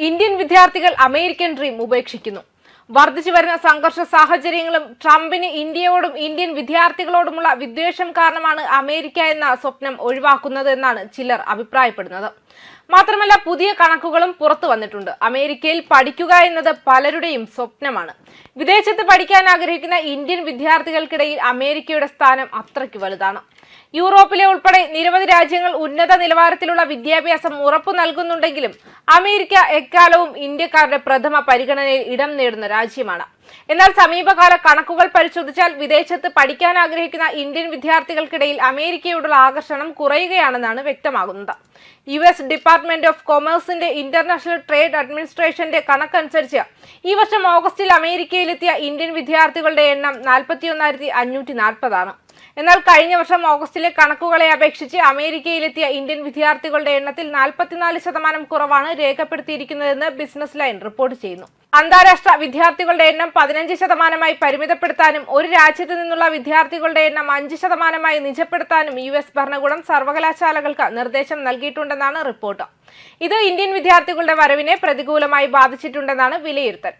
Indian വിദ്യാർത്ഥികൾ American dream ഉപേക്ഷിക്കുന്നു. വർദ്ധിച്ചു വരുന്ന സംഘർഷ സാഹചര്യങ്ങളും ട്രംപിന് ഇന്ത്യയോടും ഇന്ത്യൻ വിദ്യാർത്ഥികളോടുമുള്ള വിദ്വേഷം കാരണമാണ് അമേരിക്ക എന്ന സ്വപ്നം ഒഴിവാക്കുന്നത് എന്നാണ് ചിലർ അഭിപ്രായപ്പെടുന്നത്. മാത്രമല്ല പുതിയ കണക്കുകളും പുറത്തു വന്നിട്ടുണ്ട്. അമേരിക്കയിൽ പഠിക്കുക എന്നത് പലരുടെയും സ്വപ്നമാണ്. വിദേശത്ത് പഠിക്കാൻ ആഗ്രഹിക്കുന്ന ഇന്ത്യൻ വിദ്യാർത്ഥികൾക്കിടയിൽ അമേരിക്കയുടെ സ്ഥാനം അത്രയ്ക്ക് വലുതാണ്. യൂറോപ്പിലെ ഉൾപ്പെടെ നിരവധി രാജ്യങ്ങൾ ഉന്നത നിലവാരത്തിലുള്ള വിദ്യാഭ്യാസം ഉറപ്പു നൽകുന്നുണ്ടെങ്കിലും അമേരിക്ക എക്കാലവും ഇന്ത്യക്കാരുടെ പ്രഥമ പരിഗണനയിൽ ഇടം നേടുന്ന രാജ്യമാണ് എന്നാൽ സമീപകാല കണക്കുകൾ പരിശോധിച്ചാൽ വിദേശത്ത് പഠിക്കാൻ ആഗ്രഹിക്കുന്ന ഇന്ത്യൻ വിദ്യാർത്ഥികൾക്കിടയിൽ അമേരിക്കയോടുള്ള ആകർഷണം കുറയുകയാണെന്നാണ് വ്യക്തമാകുന്നത്. യു എസ് ഡിപ്പാർട്ട്മെന്റ് ഓഫ് കൊമേഴ്സിന്റെ ഇന്റർനാഷണൽ ട്രേഡ് അഡ്മിനിസ്ട്രേഷന്റെ കണക്കനുസരിച്ച് ഈ വർഷം ഓഗസ്റ്റിൽ അമേരിക്കയിലെത്തിയ ഇന്ത്യൻ വിദ്യാർത്ഥികളുടെ എണ്ണം നാൽപ്പത്തിയൊന്നായിരത്തി അഞ്ഞൂറ്റി നാൽപ്പതാണ് എന്നാൽ കഴിഞ്ഞ വർഷം ഓഗസ്റ്റിലെ കണക്കുകളെ അപേക്ഷിച്ച് അമേരിക്കയിലെത്തിയ ഇന്ത്യൻ വിദ്യാർത്ഥികളുടെ എണ്ണത്തിൽ നാൽപ്പത്തിനാല് ശതമാനം കുറവാണ് രേഖപ്പെടുത്തിയിരിക്കുന്നതെന്ന് ബിസിനസ് ലൈൻ റിപ്പോർട്ട് ചെയ്യുന്നു. അന്താരാഷ്ട്ര വിദ്യാർത്ഥികളുടെ എണ്ണം പതിനഞ്ച് ശതമാനമായി പരിമിതപ്പെടുത്താനും ഒരു രാജ്യത്ത് നിന്നുള്ള വിദ്യാർത്ഥികളുടെ എണ്ണം അഞ്ച് ശതമാനമായി നിജപ്പെടുത്താനും യു എസ് ഭരണകൂടം സർവകലാശാലകൾക്ക് നിർദ്ദേശം നൽകിയിട്ടുണ്ടെന്നാണ് റിപ്പോർട്ട്. ഇത് ഇന്ത്യൻ വിദ്യാർത്ഥികളുടെ വരവിനെ പ്രതികൂലമായി ബാധിച്ചിട്ടുണ്ടെന്നാണ് വിലയിരുത്തൽ.